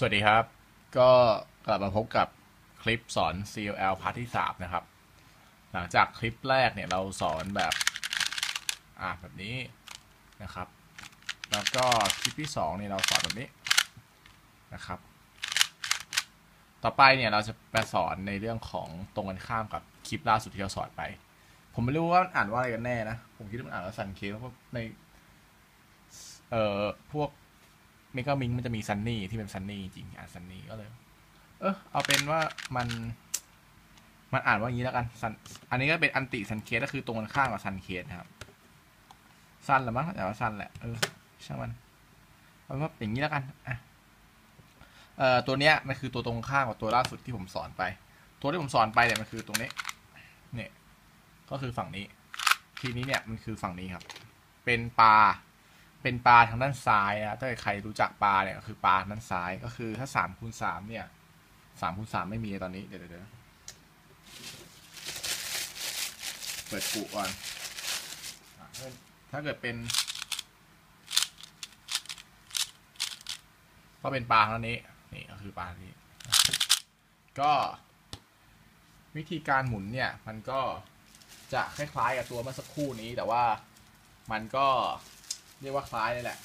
สวัสดีครับ ก็กลับมาพบกับคลิปสอน CLL พาร์ทที่ 3 นะครับ หลังจากคลิปแรกเนี่ยเราสอนแบบ อ่าแบบนี้นะครับ แล้วก็คลิปที่ 2 เนี่ยเราสอนแบบนี้นะครับ ต่อไปเนี่ยเราจะไปสอนในเรื่องของตรงกันข้ามกับคลิปล่าสุดที่เราสอนไป ผมไม่รู้ว่ามันอ่านว่าอะไรกันแน่นะ ผมคิดว่ามันอ่านว่าซันเคเพราะใน เอ่อพวก มกามิงมันจะมีซันนี่ที่เป็นซันนี่จริงอ่านซันนี่ก็เลย เออเอาเป็นว่ามัน มันอ่านว่าอย่างนี้แล้วกันซันอันนี้ก็เป็นอันติซันเคสก็คือตรงกันข้ามกับซันเคสนะครับซันหรือมั้งแต่ว่าซันแหละเออช่างมันเอาเป็นว่าอย่างนี้แล้วกันอะเอ่อตัวเนี้ยมันคือตัวตรงข้ามกับตัวล่าสุดที่ผมสอนไป ตัวที่ผมสอนไปเนี่ยมันคือตรงนี้ เนี่ย ก็คือฝั่งนี้ ทีนี้เนี่ยมันคือฝั่งนี้ครับ เป็นปลา เป็นปลาทางด้านซ้ายนะถ้าเกิดใครรู้จักปลาเนี่ยก็คือปลาทางด้านซ้ายก็คือถ้าสามคูณสามเนี่ยสามคูณสามไม่มีตอนนี้เดี๋ยวเดี๋ยวเดี๋ยวเปิดกุก่อนถ้าเกิดเป็น ก็เป็นปลาทางด้านี้นี่ก็คือปลานี้ ก็ วิธีการหมุนเนี่ย มันก็จะคล้ายๆกับตัวเมื่อสักครู่นี้แต่ว่ามันก็ เรียกว่าคล้ายเลยแหละ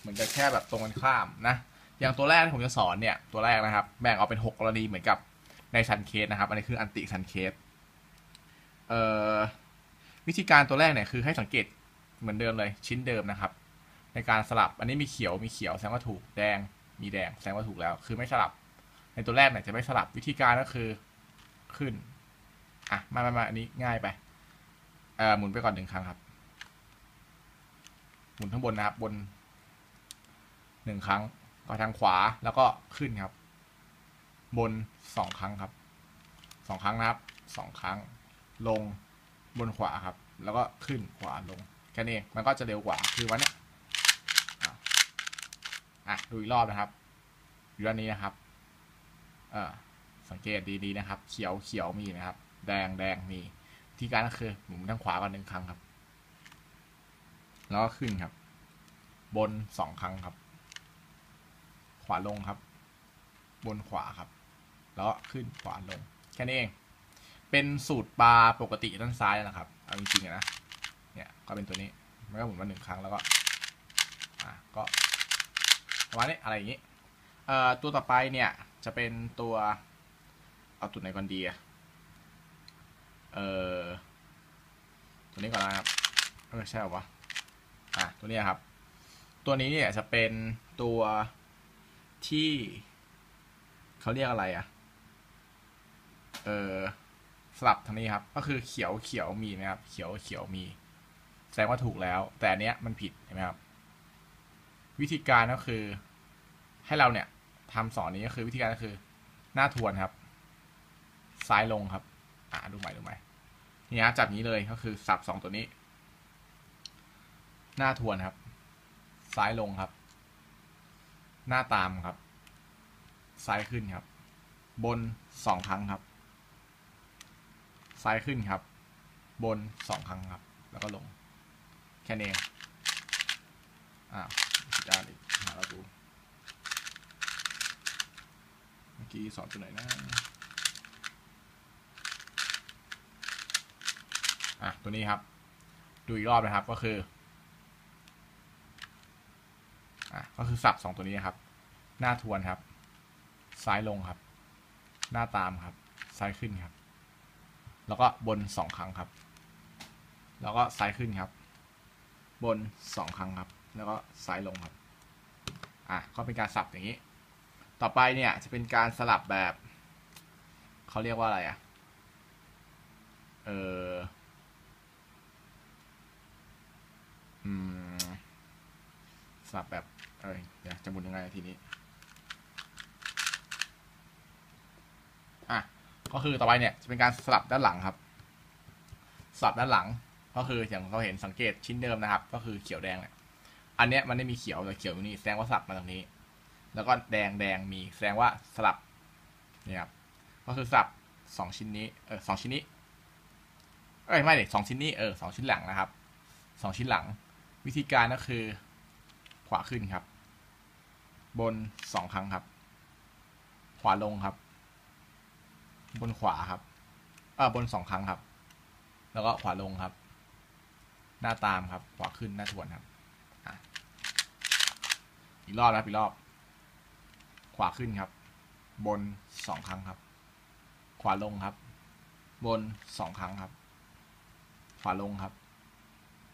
เหมือนจะแค่แบบตรงกันข้ามนะ อย่างตัวแรกที่ผมจะสอนเนี่ย ตัวแรกนะครับ แบ่งออกเป็น 6 กรณีเหมือนกับในซันเคสนะครับ อันนี้คืออันติซันเคสเอ่อวิธีการตัวแรกเนี่ยคือให้สังเกตเหมือนเดิมเลยชิ้นเดิมนะครับ ในการสลับอันนี้มีเขียวมีเขียวแสดงว่าถูกแดงมีแดงแสดงว่าถูกแล้ว คือไม่สลับ ในตัวแรกเนี่ยจะไม่สลับวิธีการก็คือขึ้นอะมามามาอันนี้ง่ายไปเอ่อหมุนไปก่อนหนึ่งครั้งครับ มุนข้างบนนะครับบนหนึ่งครั้งก็ทางขวาแล้วก็ขึ้นครับ บนสองครั้งครับสองครั้งนะครับสองครั้ง ลงบนขวาครับ แล้วก็ขึ้นขวาลงแค่นี้มันก็จะเร็วกว่าคือวันนี้อะดูอีกรอบนะครับอยู่ด้านนี้นะครับเออสังเกตดีๆนะครับ เขียวเขียวมีนะครับ แดงแดงมีวิธีการก็คือหมุนทางขวาก่อนหนึ่งครั้งครับ แล้วก็ขึ้นครับ บนสองครั้งครับ ขวาลงครับ บนขวาครับ แล้วขึ้นขวาลง แค่นี้เอง เป็นสูตรปลาปกติด้านซ้ายนะครับ เอาจริงๆนะเนี่ยก็เป็นตัวนี้มันก็หมุนมาหนึ่งครั้งแล้วก็อะก็ประมาณนี้อะไรอย่างนี้เอ่อตัวต่อไปเนี่ยจะเป็นตัวเอาตัวไหนก่อนดีอะเอ่อตัวนี้ก่อนนะครับเออใช่หรอวะ อะตัวนี้ครับ ตัวนี้เนี่ยจะเป็นตัวที่เขาเรียกอะไรอะ่ะ เออสลับทางนี้ครับ ก็คือเขียวเขียวมีนะครับ เขียวเขียวมี แสดงว่าถูกแล้ว แต่อันเนี้ยมันผิดเห็นไหมครับ วิธีการก็คือ ให้เราเนี่ยทำสอนนี้ก็คือวิธีการก็คือ หน้าทวนครับ ซ้ายลงครับ อ่าดูใหม่ดูใหม่นี่นะจับนี้เลยก็คือสับสองตัวนี้ หน้าทวนครับ ซ้ายลงครับ หน้าตามครับ ซ้ายขึ้นครับ บนสองครั้งครับ ซ้ายขึ้นครับ บนสองครั้งครับ แล้วก็ลง แค่นี้เองอ่าพิจารณาอีกหาเราดูเมื่อกี้สอนตัวไหนนะอะตัวนี้ครับ ดูอีกรอบนะครับก็คือ อะ ก็คือสับสองตัวนี้ครับ หน้าทวนครับ ซ้ายลงครับ หน้าตามครับ ซ้ายขึ้นครับ แล้วก็บนสองครั้งครับ แล้วก็ซ้ายขึ้นครับ บนสองครั้งครับ แล้วก็ซ้ายลงครับ อะ ก็เป็นการสับอย่างนี้ ต่อไปเนี่ยจะเป็นการสลับแบบ เขาเรียกว่าอะไรอะ เอออืม สลับแบบเอ้ยเดี๋ยวจะหมุนยังไงทีนี้อะก็คือต่อไปเนี่ยจะเป็นการสลับด้านหลังครับ สลับด้านหลัง ก็คืออย่างเราเห็นสังเกตชิ้นเดิมนะครับ ก็คือเขียวแดงเนี่ยอันเนี้ยมันไม่มีเขียวแต่เขียวอยู่นี่แสดงว่าสลับมาตรงนี้ แล้วก็แดงแดงมีแสดงว่าสลับเนี่ยครับก็คือสลับสองชิ้นนี้เออสองชิ้นนี้เอ้ยไม่เด็สองชิ้นนี้เออสองชิ้นหลังนะครับสองชิ้นหลัง วิธีการก็คือ ขวาขึ้นครับ บนสองครั้งครับ ขวาลงครับ บนขวาครับเออบนสองครั้งครับ แล้วก็ขวาลงครับ หน้าตามครับ ขวาขึ้นหน้าทวนครับอีกรอบนะครับอีกรอบ ขวาขึ้นครับ บนสองครั้งครับ ขวาลงครับ บนสองครั้งครับ ขวาลงครับ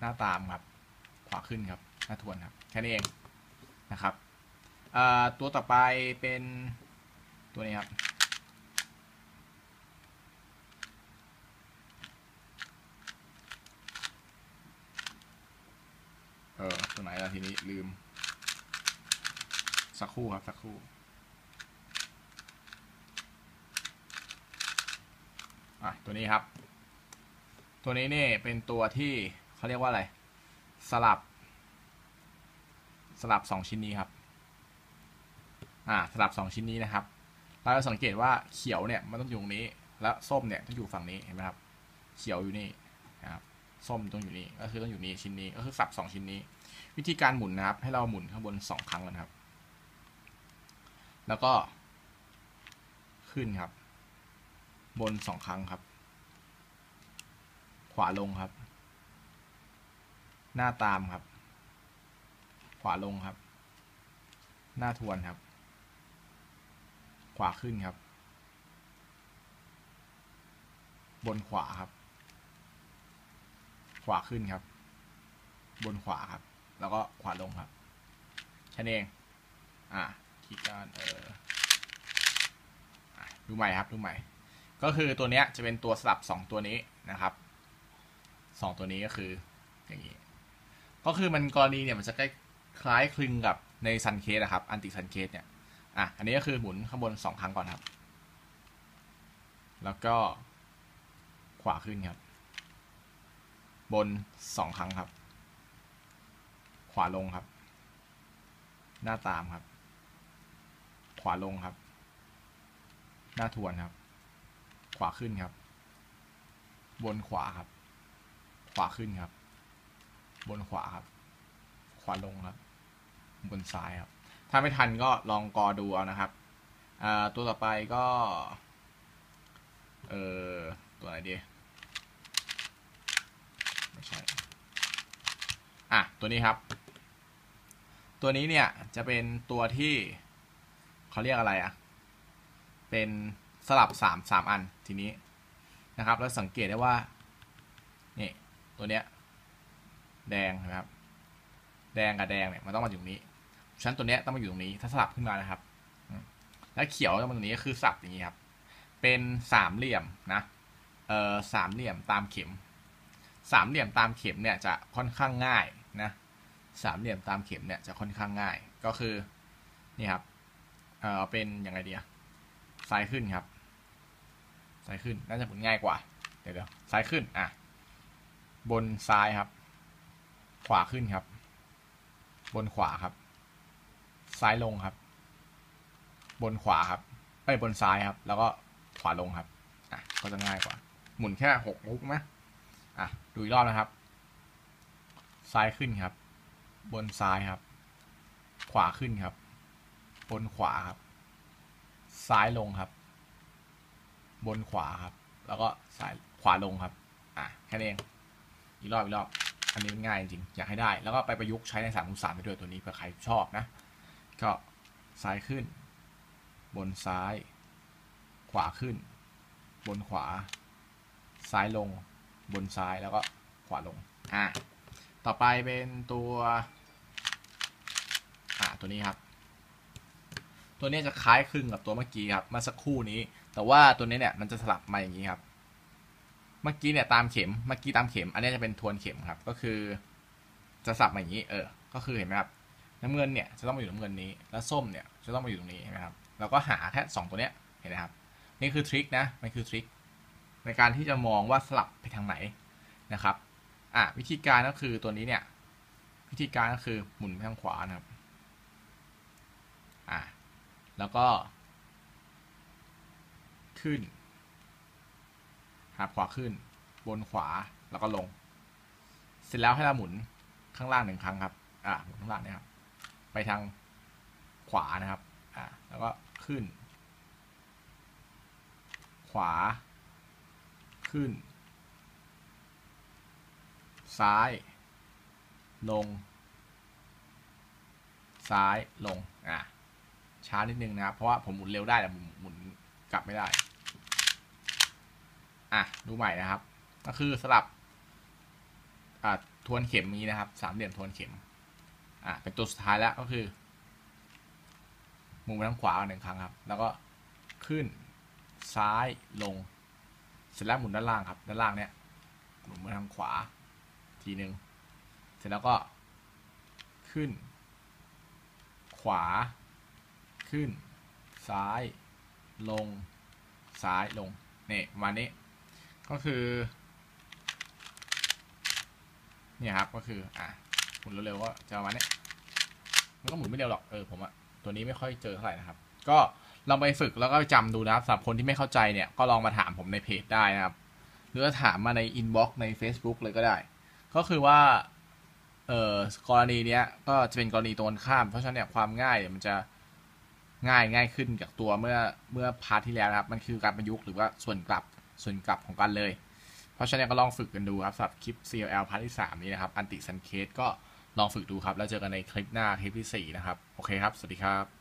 หน้าตามครับ ขวาขึ้นครับ ทวนครับแค่นี้เองนะครับตัวต่อไปเป็นตัวนี้ครับเออตัวไหนล่ะทีนี้ลืม สักครู่ครับ สักครู่อะตัวนี้ครับ ตัวนี้นี่เป็นตัวที่เขาเรียกว่าอะไร สลับ สลับสองชิ้นนี้ครับ อ่าสลับสองชิ้นนี้นะครับ เราจะสังเกตว่าเขียวเนี่ยมันต้องอยู่ตรงนี้ แล้วส้มเนี่ยต้องอยู่ฝั่งนี้เห็นไหมครับ เขียวอยู่นี่นะครับ ส้มต้องอยู่นี่ก็คือต้องอยู่นี่ชิ้นนี้ก็คือสับสองชิ้นนี้ วิธีการหมุนนะครับ ให้เราหมุนข้างบนสองครั้งก่อนครับ แล้วก็ ขึ้นครับ บนสองครั้งครับ ขวาลงครับ หน้าตามครับ วาลงครับ หน้าทวนครับ ขวาขึ้นครับ บนขวาครับ ขวาขึ้นครับ บนขวาครับ แล้วก็ขวาลงครับแค่นี้เอง อะคีย์การเออดูใหม่ครับดูใหม่ ก็คือตัวเนี้ยจะเป็นตัวสลับสองตัวนี้นะครับสองตัวนี้ก็คืออย่างนี้ ก็คือมันกรณีเนี่ยมันจะใกล้ คล้ายคลึงกับในซันเคสนะครับ อันติซันเคสเนี่ย อะ อันนี้ก็คือหมุนข้างบนสองครั้งก่อนครับ แล้วก็ขวาขึ้นครับ บนสองครั้งครับ ขวาลงครับ หน้าตามครับ ขวาลงครับ หน้าทวนครับ ขวาขึ้นครับ บนขวาครับ ขวาขึ้นครับ บนขวาครับ ขวาลงครับ บนซ้ายครับ ถ้าไม่ทันก็ลองกอดูเอานะครับตัวต่อไปก็ เออตัวไหนดีไม่ใช่อะ ตัวนี้ครับ ตัวนี้เนี่ยจะเป็นตัวที่เขาเรียกอะไรอะ่ะ เป็นสลับสามสามอันทีนี้นะครับ แล้วสังเกตได้ว่า นี่ ตัวเนี้ย แดงนะครับ แดงกับแดงเนี่ยมันต้องมาอยู่ตรงนี้ ชั้นตัวเนี้ยต้องมาอยู่ตรงนี้ ถ้าสลับขึ้นมานะครับ แล้วเขียวต้องมาตรงนี้ก็คือสับอย่างนี้ครับ เป็นสามเหลี่ยมนะ เอ่อสามเหลี่ยมตามเข็ม สามเหลี่ยมตามเข็มเนี่ยจะค่อนข้างง่ายนะ สามเหลี่ยมตามเข็มเนี่ยจะค่อนข้างง่าย ก็คือนี่ครับ เอ่อเป็นยังไงดีอะซ้ายขึ้นครับ ซ้ายขึ้นน่าจะหมุนง่ายกว่า เดี๋ยวเดี๋ยวซ้ายขึ้น อะ บนซ้ายครับ ขวาขึ้นครับ บนขวาครับ ซ้ายลงครับ บนขวาครับไปบนซ้ายครับ แล้วก็ขวาลงครับอะก็จะง่ายกว่า หมุนแค่หกลุกไหมอะดูอีกรอบนะครับ ซ้ายขึ้นครับ บนซ้ายครับ ขวาขึ้นครับ บนขวาครับ ซ้ายลงครับ บนขวาครับ แล้วก็ซ้ายขวาลงครับ อะแค่นี้เองอีกรอบอีกรอบ อันนี้มันง่ายจริงๆอยากให้ได้ แล้วก็ไปประยุกต์ใช้ในสามคูณสามไปด้วยตัวนี้เผื่อใครชอบนะ ก็ซ้ายขึ้น บนซ้าย ขวาขึ้น บนขวา ซ้ายลง บนซ้ายแล้วก็ขวาลง อะ ต่อไปเป็นตัว อะตัวนี้ครับ ตัวนี้จะคล้ายคลึงกับตัวเมื่อกี้ครับ เมื่อสักครู่นี้ แต่ว่าตัวนี้เนี่ยมันจะสลับมาอย่างนี้ครับ มื่อกี้เนี่ยตามเข็ม เมื่อกี้ตามเข็ม อันนี้จะเป็นทวนเข็มครับ ก็คือจะสับมาอย่างนี้ เออ ก็คือเห็นไหมครับ น้ำเงินเนี่ยจะต้องมาอยู่น้ำเงินนี้ แล้วส้มเนี่ยจะต้องมาอยู่ตรงนี้เห็นไหมครับ เราก็หาแค่สองตัวเนี้ย เห็นไหมครับ นี่คือทริคนะ มันคือทริคในการที่จะมองว่าสลับไปทางไหนนะครับ อะวิธีการก็คือตัวนี้เนี่ย วิธีการก็คือหมุนไปทางขวานะครับ อะแล้วก็ ขึ้น ครับขวาขึ้น บนขวาแล้วก็ลง เสร็จแล้วให้เราหมุนข้างล่างหนึ่งครั้งครับ อะหมุนข้างล่างเนี่ยครับ ไปทางขวานะครับ อะแล้วก็ขึ้น ขวา ขึ้น ซ้าย ลง ซ้ายลง อะช้านิดนึงนะครับ เพราะว่าผมหมุนเร็วได้แต่หมุนกลับไม่ได้ อะดูใหม่นะครับ ก็คือสลับอ่าทวนเข็มนี้นะครับ สามเหลี่ยมทวนเข็ม อะเป็นตัวสุดท้ายแล้วก็คือหมุนไปทางขวาหนึ่งครั้งครับ แล้วก็ขึ้นซ้ายลง เสร็จแล้วหมุนด้านล่างครับ ด้านล่างเนี้ยหมุนไปทางขวา ทีหนึ่งเสร็จแล้วก็ขึ้น ขวา ขึ้น ซ้าย ลง ซ้ายลง เนี่ยมานี้ ก็คือ เนี่ยครับก็คืออะหมุนเร็วๆก็จะประมาณนี้มันก็หมุนไม่เร็วหรอกเออผมอะตัวนี้ไม่ค่อยเจอเท่าไหร่นะครับ ก็ลองไปฝึกแล้วก็ไปจำดูนะครับสำหรับคนที่ไม่เข้าใจเนี่ยก็ลองมาถามผมในเพจได้นะครับ หรือถามมาในอินบ็อกซ์ใน Facebook เลยก็ได้ ก็คือว่าเอ่อกรณีเนี้ยก็จะเป็นกรณีตรงข้าม เพราะฉะนั้นเนี่ยความง่ายเนี่ยมันจะง่ายง่ายขึ้นจากตัวเมื่อเมื่อพาร์ทที่แล้วนะครับ มันคือการประยุกต์หรือว่าส่วนกลับ ส่วนกลับของกันเลย เพราะฉะนั้นก็ลองฝึกกันดูครับสำหรับคลิป CLL พาร์ทที่ 3 นี้นะครับ อันติซันเคสก็ลองฝึกดูครับ แล้วเจอกันในคลิปหน้าคลิปที่ 4 นะครับ โอเคครับ สวัสดีครับ